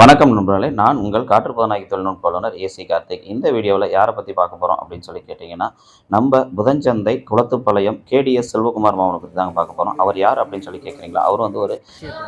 வணக்கம் நண்பர்களே நான் உங்கள் காற்றுப்பதனாகி தொழில்நுட்ப வல்லுநர் ஏசி கார்த்திக். இந்த வீடியோவில் யாரை பற்றி பார்க்க போகிறோம் அப்படின்னு சொல்லி கேட்டிங்கன்னா நம்ம புதஞ்சந்தை குளத்துப்பாளையம் கேடிஎஸ் செல்வகுமார் மாவனை பற்றி தாங்க பார்க்க போகிறோம் அவர் யார் அப்படின்னு சொல்லி கேட்குறீங்களா? அவர் வந்து ஒரு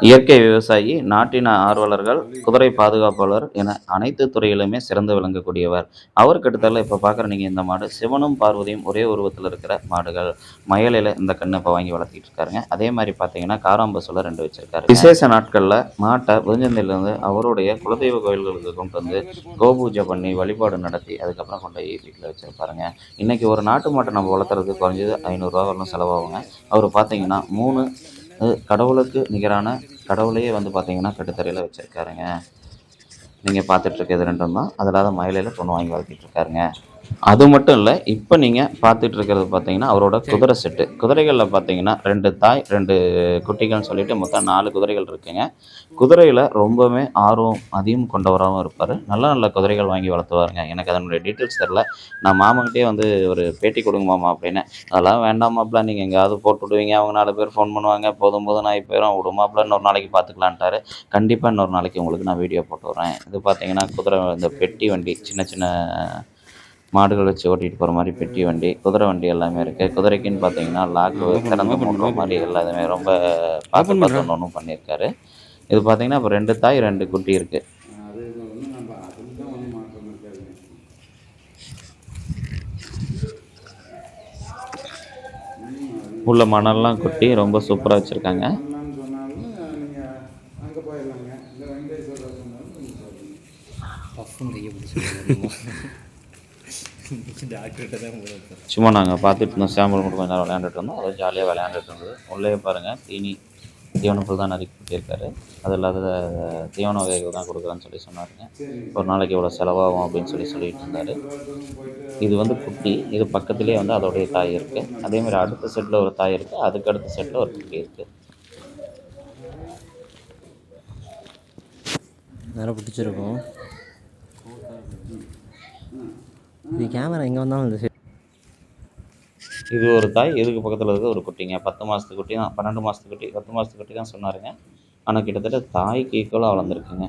இயற்கை விவசாயி நாட்டின ஆர்வலர்கள் குதிரை பாதுகாப்பாளர் என அனைத்து துறையிலுமே சிறந்து விளங்கக்கூடியவர். அவர் கிட்டத்தட்ட இப்போ பார்க்குற நீங்கள் இந்த மாடு சிவனும் பார்வதியும் ஒரே உருவத்தில் இருக்கிற மாடுகள். மயலையில் இந்த கண்ணை இப்போ வாங்கி வளர்த்திட்டு இருக்காருங்க. அதே மாதிரி பார்த்தீங்கன்னா காராம்பஸில் ரெண்டு வச்சிருக்காரு. விசேஷ நாட்களில் மாட்டை புதஞ்சந்தையிலேருந்து அவருடைய குலதெய்வ கோயில்களுக்கு கொண்டு வந்து கோபூஜை பண்ணி வழிபாடு நடத்தி அதுக்கப்புறம் கொண்டு போய் வீட்டில் வச்சுருப்பாருங்க இன்றைக்கி ஒரு நாட்டு மாட்டை நம்ம வளர்த்துறதுக்கு குறைஞ்சது ஐநூறுரூவா வரலாம் செலவாகுங்க. அவர் பார்த்தீங்கன்னா மூணு கடவுளுக்கு நிகரான கடவுளையே வந்து பார்த்தீங்கன்னா கட்டுத்தரையில் வச்சுருக்காருங்க. நீங்கள் பார்த்துட்ருக்கிறது ரெண்டும் தான். அதில் மயிலையில் பொண்ணு வாங்கி வளர்த்திட்ருக்காருங்க அது மட்டும் இல்லை இப்போ நீங்கள் பார்த்துட்டு இருக்கிறது பார்த்தீங்கன்னா அவரோட குதிரை செட்டு. குதிரைகளில் பார்த்தீங்கன்னா ரெண்டு தாய் ரெண்டு குட்டிகள்னு சொல்லிட்டு மொத்தம் நாலு குதிரைகள் இருக்குங்க. குதிரையில் ரொம்பவுமே ஆர்வம் அதிகம் கொண்டவராகவும் இருப்பார். நல்ல நல்ல குதிரைகள் வாங்கி வளர்த்துவாருங்க. எனக்கு அதனுடைய டீட்டெயில்ஸ் தெரில நான் மாமன்கிட்டே வந்து ஒரு பேட்டி கொடுங்க மாமா அப்படின்னு. அதெல்லாம் வேண்டாம் மாப்பிள்ள நீங்கள் எங்கேயாவது போட்டு விடுவீங்க. அவங்க நாலு பேர் ஃபோன் பண்ணுவாங்க. போதும் போதும் நான் போயிடும் விடுமாப்பிள்ள இன்னொரு நாளைக்கு பார்த்துக்கலான்ட்டாரு கண்டிப்பாக இன்னொரு நாளைக்கு உங்களுக்கு நான் வீடியோ போட்டு வரேன் இது பார்த்தீங்கன்னா குதிரை இந்த பெட்டி வண்டி சின்ன சின்ன மாடுகள் வச்சு ஓட்டிகிட்டு போகிற மாதிரி பெட்டி வண்டி குதிரை வண்டி எல்லாமே இருக்குது குதிரைக்குன்னு பார்த்தீங்கன்னா லாக்கு திறந்து மூடுற மாதிரி எல்லாமே ரொம்ப பார்த்து பார்த்து ஒன்று ஒன்றும் பண்ணியிருக்காரு. இது பார்த்தீங்கன்னா இப்போ ரெண்டு தாய் ரெண்டு குட்டி இருக்குது. உள்ள மணல்லாம் கொட்டி ரொம்ப சூப்பராக வச்சுருக்காங்க. பண்ணலாம்னு சொன்னாலும் நீங்கள் அங்கே போயிடலாங்க. இந்த வெங்கடேஸ்வரர் சொன்னாலும் நீங்கள் சொல்லுங்கள் பஃப்பும் கையை பிடிச்சி சும்மா நாங்கள் பார்த்துட்டு இருந்தோம். சாம்பிள் மட்டும் கொஞ்ச நேரம் விளையாண்டுட்டு இருந்தோம். அதை ஜாலியாக விளையாண்டுட்டு இருந்தது. உள்ளே பாருங்கள் தீனி தீவனப்புல் தான் நறுக்கி கொடுத்திருக்காரு அது இல்லாத தீவன வகைகள் தான் கொடுக்குறேன்னு சொல்லி சொன்னாருங்க. ஒரு நாளைக்கு இவ்வளோ செலவாகும் அப்படின்னு சொல்லி சொல்லிட்டு இருந்தார். இது வந்து குட்டி இது பக்கத்துலேயே வந்து அதோடைய தாய் இருக்குது அதேமாதிரி அடுத்த செட்டில் ஒரு தாய் இருக்குது அதுக்கு அடுத்த செட்டில் ஒரு குட்டி இருக்குது வேறு பிடிச்சிருக்கும். இது கேமரா எங்கே வந்தாலும் இந்த இது ஒரு தாய் இதுக்கு பக்கத்தில் இருக்க ஒரு குட்டிங்க. பத்து மாதத்து குட்டி தான் பன்னெண்டு மாதத்து குட்டி பத்து மாதத்து குட்டி தான் சொன்னாருங்க. ஆனால் கிட்டத்தட்ட தாய்க்கு ஈக்குவலாக வளர்ந்துருக்குங்க.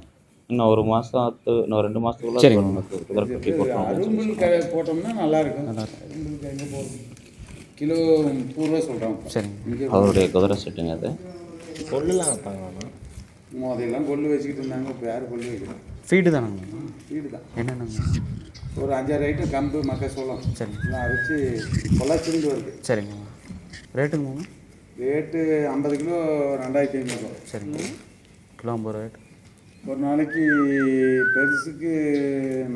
இன்னும் ஒரு மாதத்து இன்னும் ரெண்டு மாதத்துக்குள்ள சரிங்க. நமக்கு குதிரை குட்டி போட்டோம் போட்டோம்னா நல்லா இருக்கும். கிலோ சொல்கிறோம் சரிங்க. இங்கே அவருடைய குதிரை செட்டுங்க அது. கொள்ளுலாம் வைப்பாங்க முதல்லாம் கொள்ளு வச்சுக்கிட்டு இருந்தாங்க. இப்போ யார் கொள்ளு வைக்கிறோம் ஃபீடு தானங்க? வீடு தான். என்னென்னங்க? ஒரு அஞ்சாறு ஐட்டம் கம்பு மக்காசோளம் சரிங்க எல்லாம் அரைச்சி பொள்ளாச்சிருந்து வருது. சரிங்க. ரேட்டுங்க மாமா ரேட்டு ஐம்பது கிலோ ரெண்டாயிரத்தி ஐநூறு. சரிங்க. கிலோ ஐம்பது ரேட் ஒரு நாளைக்கு பெருசுக்கு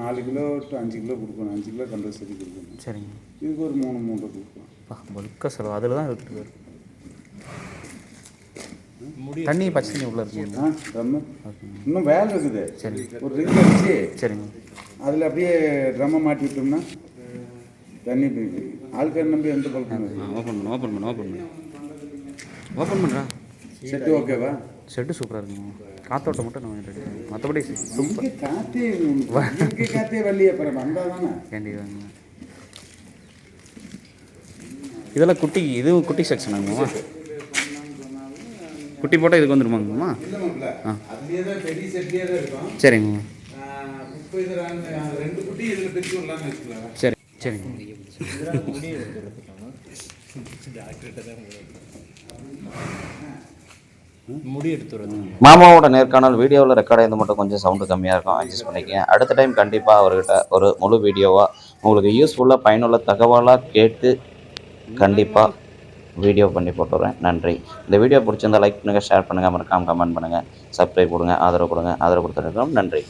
நாலு கிலோ டு அஞ்சு கிலோ கொடுக்கணும். அஞ்சு கிலோ கம்பல்சரி கொடுக்கணும். சரிங்க. இதுக்கு ஒரு மூணு மூன்று கொடுக்கலாம். பா பல்க செலவு. அதில் தான் இருக்குது தண்ணி பச்சை தண்ணி உள்ள இருக்குங்க ஆ ட்ரம்மு. இன்னும் வேலை இருக்குது. சரி. ஒரு ரிங் அடிச்சு சரிங்க. அதில் அப்படியே ட்ரம்மை மாட்டி விட்டோம்னா தண்ணி போயிட்டு ஆட்கள் நம்பி எந்த பழக்கம் ஓப்பன் பண்ணு ஓப்பன் பண்ணு ஓப்பன் பண்ணு. ஓப்பன் பண்ணுறா செட்டு ஓகேவா செட்டு சூப்பராக இருக்குங்க. காத்தோட்டம் மட்டும் நான் ரெடி மற்றபடி இங்கே காத்தே காத்தே வரலையே அப்புறம் வந்தால் தானே? வேண்டியதாங்க இதெல்லாம் குட்டி இதுவும் குட்டி செக்ஷனாங்கம்மா குட்டி போட்டால் இதுக்கு வந்துருமாங்கம்மா சரிங்கம்மா விடலான்னு வச்சுக்கலாம் சரி சரிங்க முடி மாமாவோட நேர்காணல் வீடியோவில் ரெக்கார்ட் ஆயிருந்த மட்டும் கொஞ்சம் சவுண்டு கம்மியாக இருக்கும். அட்ஜஸ்ட் பண்ணிக்கங்க. அடுத்த டைம் கண்டிப்பாக அவர்கிட்ட ஒரு முழு வீடியோவாக உங்களுக்கு யூஸ்ஃபுல்லாக பயனுள்ள தகவலாக கேட்டு கண்டிப்பாக வீடியோ பண்ணி போட்டுறேன் நன்றி. இந்த வீடியோ பிடிச்சிருந்தா லைக் பண்ணுங்கள் ஷேர் பண்ணுங்கள் மறக்காமல் கமெண்ட் பண்ணுங்கள் சப்ஸ்கிரைப் கொடுங்க ஆதரவு கொடுங்க ஆதரவு கொடுத்துருக்கோம் நன்றி.